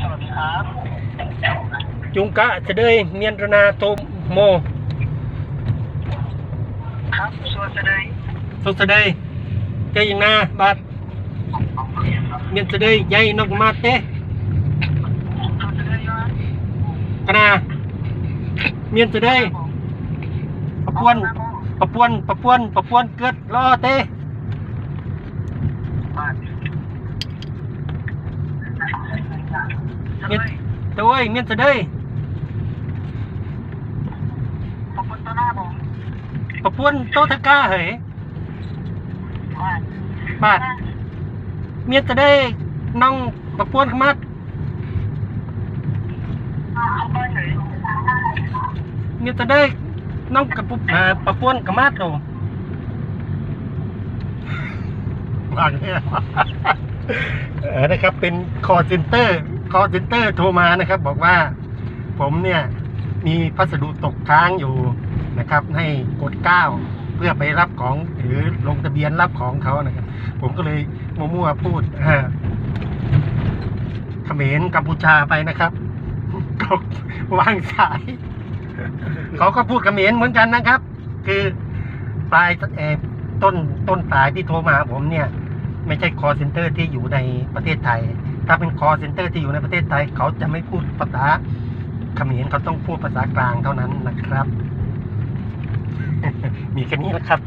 สวัสดีครับ จุงกะจะได้เมียนรนาโตโม ครับส่วนจะได้ สุดจะได้เจออย่างนาบาดเมียนจะได้ใหญ่นกมาเตะ ส่วนจะได้ยอด กะนา เมียนจะได้ปะปวนปะปวนปะปวนปะปวนเกิดรอเตะบ้านเมียนตัวเอ้ยเมียนจะได้ขอบคุณต้นหน้าผมปะปวนโตทะกาเหยบ้านบาดเมียนจะได้น้องปะปวนขมัดเข้าไปเฉยเมียนจะได้น้องกระปุกเอ่อปะปวนขมัดโตวางเนี่ยเออนะครับเป็นคอเซ็นเตอร์ คอเซ็นเตอร์โทรมานะครับ บอกว่าผมเนี่ยมีพัสดุตกค้างอยู่นะครับ ให้กดเก้าเพื่อไปรับของหรือลงทะเบียนรับของเขานะครับ ผมก็เลยมั่วๆพูดเขมรกัมพูชาไปนะครับก็วางสาย เขาก็พูดเขมรเหมือนกันนะครับ คือปลายต้นต้นสายที่โทรมาผมเนี่ย ไม่ใช่ call center ที่อยู่ในประเทศไทย ถ้าเป็นคอเซ็นเตอร์ที่อยู่ในประเทศไทย เขาจะไม่พูดภาษาเขมรเขาต้องพูดภาษากลางเท่านั้นนะครับ มีแค่นี้แหละครับ